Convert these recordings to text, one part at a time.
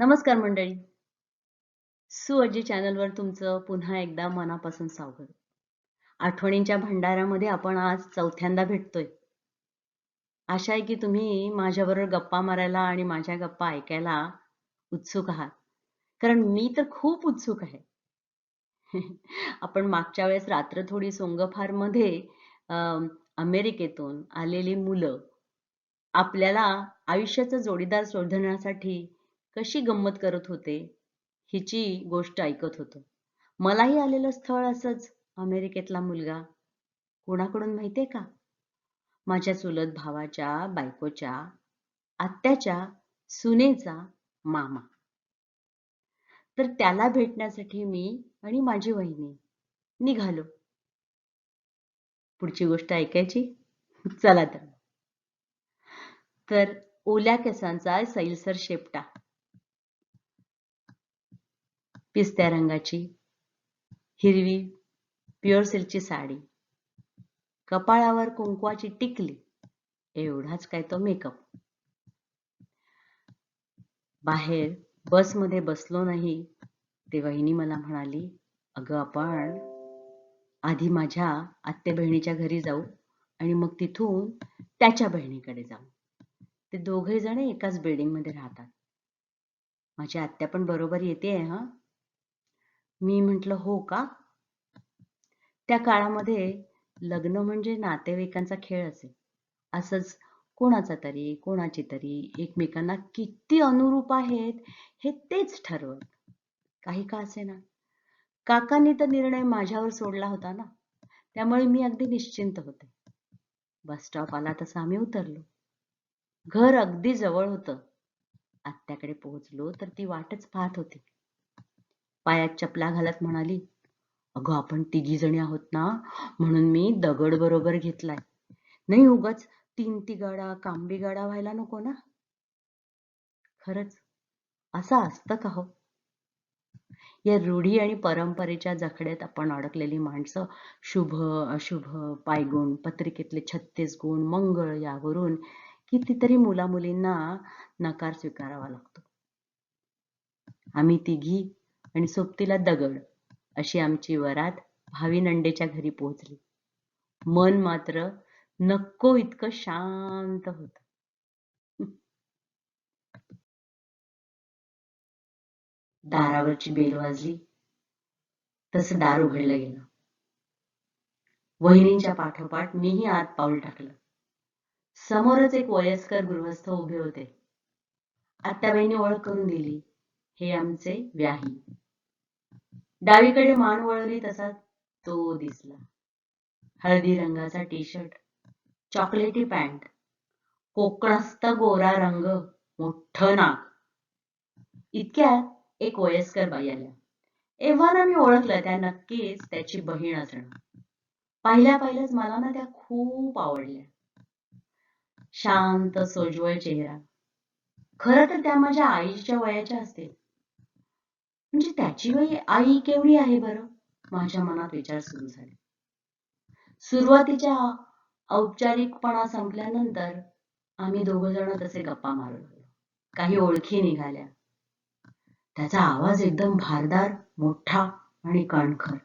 नमस्कार मंडळी. सुअजी चॅनलवर तुमचं पुन्हा एकदा मनापासून स्वागत. आठवणींच्या भंडाऱ्यामध्ये आपण आज चौथ्यांदा भेटतोय. आशा आहे की तुम्ही माझ्याबरोबर गप्पा मारायला आणि माझ्या गप्पा ऐकायला उत्सुक आहात. कारण मी तर खूप उत्सुक आहे. आपण मागच्या वेळेस रात्र थोडी सोंगफारमध्ये अं, अमेरिकेतून आलेली मुलं आपल्याला आयुष्याचा जोडीदार शोधण्यासाठी कशी गंमत करत होते हिची गोष्ट ऐकत होतो. मलाही आलेलं स्थळ असंच अमेरिकेतला मुलगा. कोणाकडून माहितीये का? माझ्या चुलत भावाच्या बायकोच्या आत्याच्या सुनेचा मामा. तर त्याला भेटण्यासाठी मी आणि माझी वहिनी निघालो. पुढची गोष्ट ऐकायची? चला तर. तर ओल्या केसांचा सैलसर शेपटा. पिस्त्या रंगाची हिरवी प्युअर सिल्कची साडी. कपाळावर कुंकवाची टिकली एवढाच काय तो मेकअप बाहेर बसमध्ये बसलो नाही ते वहिनी मला म्हणाली अगं आपण आधी माझ्या आत्या बहिणीच्या घरी जाऊ आणि मग तिथून त्याच्या बहिणीकडे जाऊ. ते दोघे जण एकाच बिल्डिंगमध्ये राहतात. माझी आत्या पण बरोबर येते हा? मी म्हटलं हो का? त्या काळामध्ये लग्न म्हणजे नातेवाईकांचा खेळ असे. असंच कोणाचा तरी कोणाची तरी एकमेकांना किती अनुरूप आहेत हे तेच ठरवत. काही का असे ना? काकांनी तर निर्णय माझ्यावर सोडला होता ना? त्यामुळे मी अगदी निश्चिंत होते. बस स्टॉप आला तसं आम्ही उतरलो. घर अगदी जवळ होतं. आत्याकडे पोहोचलो तर ती वाटच पाहत होती. पायात चपला घालत म्हणाली अगं आपण तिघी जणी आहोत ना म्हणून मी दगड बरोबर घेतलाय. नाही उगाच तीन तिगाडा कांबी गाडा व्हायला नको ना. खरंच? असं असतं का हो? या रूढी आणि परंपरेच्या जखड्यात आपण अडकलेली माणसं शुभ अशुभ पायगुण पत्रिकेतले छत्तीस गुण मंगळ यावरून कितीतरी मुला मुलींना नकार स्वीकारावा लागतो. आम्ही तिघी आणि सोबतीला दगड अशी आमची वरात भावी नंडेच्या घरी पोहोचली. मन मात्र नको इतकं शांत होत. दारावरची बेल वाजली. तसं दार उघडलं गेलं. वहिनींच्या पाठोपाठ मीही आत पाऊल टाकलं. समोरच एक वयस्कर गृहस्थ उभे होते. आत्याबाईंनी ओळख करून दिली. हे आमचे व्याही. डावीकडे मान वळली तसा तो दिसला. हळदी रंगाचा टी शर्ट चॉकलेटी पॅन्ट कोकणस्थ गोरा रंग मोठ नाक. इतक्यात एक वयस्कर बाई आल्या. एव्हाना मी ओळखलं त्या नक्कीच त्याची बहीण असणं. पाहिल्या पाहिल्याच मला ना त्या खूप आवडल्या. शांत सोज्वळ चेहरा. खर तर त्या माझ्या आईच्या वयाच्या असतील. म्हणजे त्याची वय आई केवढी आहे बरं? माझ्या मनात विचार सुरू झाले. सुरुवातीच्या औपचारिकपणा संपल्यानंतर आम्ही दोघ जण तसे गप्पा मारत होतो. काही ओळखी निघाल्या. त्याचा आवाज एकदम भारदार मोठा आणि कणखर.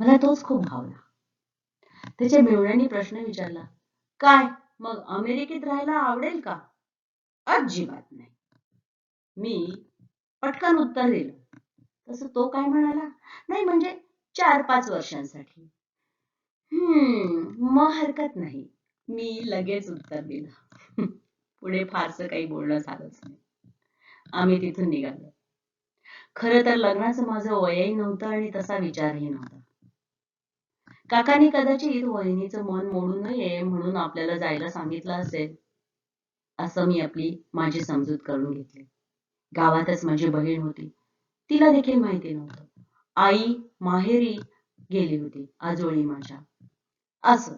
मला तोच खूप भावला. त्याच्या मिळवण्याने प्रश्न विचारला काय मग अमेरिकेत राहायला आवडेल का? अजिबात नाही. मी पटकन उत्तर दिलं. तसं तो काय म्हणाला? नाही म्हणजे चार पाच वर्षांसाठी. हम्म मग हरकत नाही. मी लगेच उत्तर दिलं. पुढे फारसं काही बोलणं झालंच नाही. आम्ही तिथून निघालो. खर तर लग्नाचं माझं वयही नव्हतं आणि तसा विचारही नव्हता. काकांनी कदाचित वहिनीचं मन मोडू नये म्हणून आपल्याला जायला सांगितलं असेल असं मी आपली माझी समजूत करून घेतली. गावातच माझी बहीण होती. तिला देखील माहिती नव्हतं. आई माहेरी गेली होती आजोळी माझ्या. असं.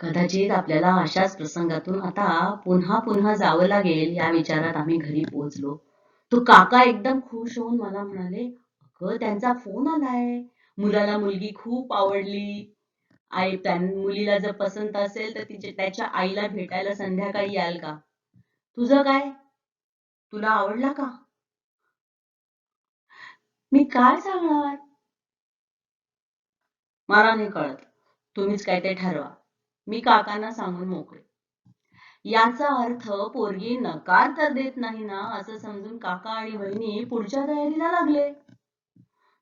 कदाचित आपल्याला अशाच प्रसंगातून आता पुन्हा पुन्हा जावं लागेल या विचारात आम्ही घरी पोहोचलो. तो काका एकदम खुश होऊन मला म्हणाले अगं त्यांचा फोन आलाय. मुलाला मुलगी खूप आवडली. आई मुलीला जर पसंत असेल तर तिचे त्याच्या आईला भेटायला संध्याकाळी याल का? तुझं काय? तुला आवडला का? मी काय सांगणार? मला नाही कळत. तुम्हीच काय ते ठरवा. मी काकांना सांगून मोकळे. याचा अर्थ पोरगी नकार तर देत नाही ना असं समजून काका आणि बहिणी पुढच्या तयारीला लागले.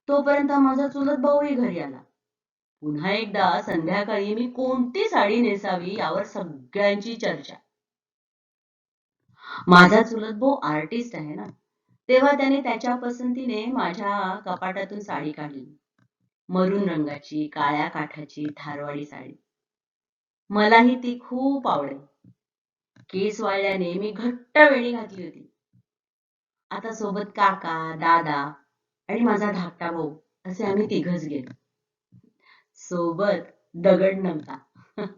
तोपर्यंत माझा चुलत भाऊही घरी आला. पुन्हा एकदा संध्याकाळी मी कोणती साडी नेसावी यावर सगळ्यांची चर्चा. माझा चुलत भाऊ आर्टिस्ट आहे ना. तेव्हा त्याने त्याच्या पसंतीने माझ्या कपाटातून साडी काढली. मरून रंगाची काळ्या काठाची धारवाडी साडी. मलाही ती खूप आवडे केस वाळल्याने मी घट्ट वेणी घातली होती. आता सोबत काका दादा आणि माझा धाकटा भाऊ असे आम्ही तिघच गेलो. सोबत दगड नव्हता.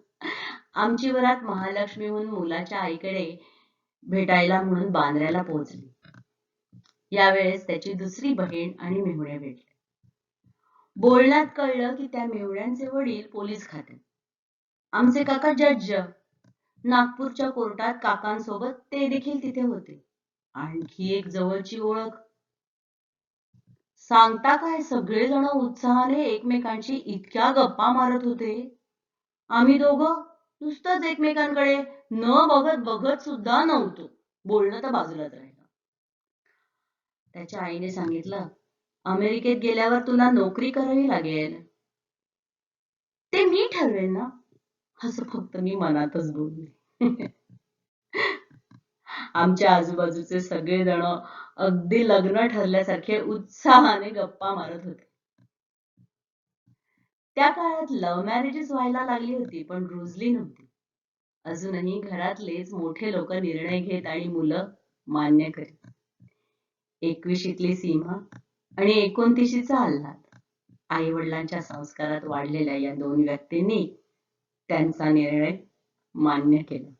आमची वरात महालक्ष्मीहून मुलाच्या आईकडे भेटायला म्हणून बांद्र्याला पोहोचली. यावेळेस त्याची दुसरी बहीण आणि मेहुण्या भेटले बोलण्यात कळलं की त्या मेहुण्यांचे वडील पोलीस खात्यात. आमचे काका जज नागपूरच्या कोर्टात काकांसोबत ते देखील तिथे होते. आणखी एक जवळची ओळख. सांगता काय सगळेजण उत्साहाने एकमेकांशी इतक्या गप्पा मारत होते. आम्ही दोघं नुसतंच एकमेकांकडे न बघत बघत सुद्धा नव्हतो. बोलणं तर बाजूलाच राहिलं. त्याच्या आईने सांगितलं अमेरिकेत गेल्यावर तुला नोकरी करावी लागेल. ते मी ठरवेल ना. असं फक्त मी मनातच बोलले. आमच्या आजूबाजूचे सगळे जण अगदी लग्न ठरल्यासारखे उत्साहाने गप्पा मारत होते. त्या काळात लव्ह मॅरेजेस व्हायला लागली होती पण रुजली नव्हती. अजूनही घरातलेच मोठे लोक निर्णय घेत आणि मुलं मान्य करीत. एकविशीतली सीमा आणि एकोणतीशीचा आल्हाद. आई वडिलांच्या संस्कारात वाढलेल्या या दोन व्यक्तींनी त्यांचा निर्णय मान्य केला.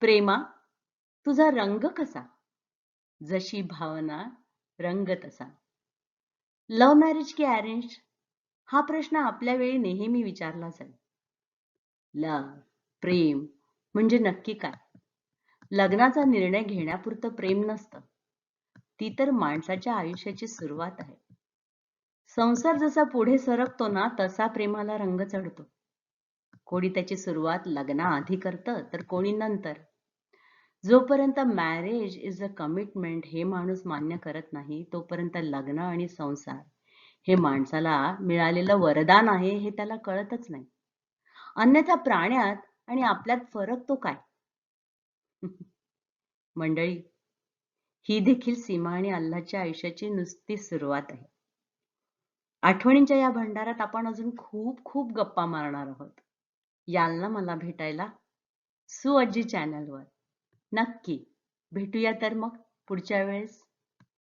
प्रेमा तुझा रंग कसा? जशी भावना रंग तसा लव्ह मॅरेज की अरेंज हा प्रश्न आपल्या वेळी नेहमी विचारला जाईल. लव प्रेम म्हणजे नक्की काय? लग्नाचा निर्णय घेण्यापुरतं प्रेम नसतं. ती तर माणसाच्या आयुष्याची सुरुवात आहे. संसार जसा पुढे सरकतो ना तसा प्रेमाला रंग चढतो. कोणी त्याची सुरुवात लग्नाआधी करतं तर कोणी नंतर. जोपर्यंत मॅरेज इज अ कमिटमेंट हे माणूस मान्य करत नाही तोपर्यंत लग्न आणि संसार हे माणसाला मिळालेलं वरदान आहे हे त्याला कळतच नाही. अन्यथा प्राण्यात आणि आपल्यात फरक तो काय? मंडळी ही देखील सीमा आणि अल्लाच्या आयुष्याची नुसती सुरुवात आहे. आठवणींच्या या भंडारात आपण अजून खूप खूप गप्पा मारणार आहोत. याल ना मला भेटायला सुअज्जी चॅनलवर नक्की. भेटूया तर मग पुढच्या वेळेस.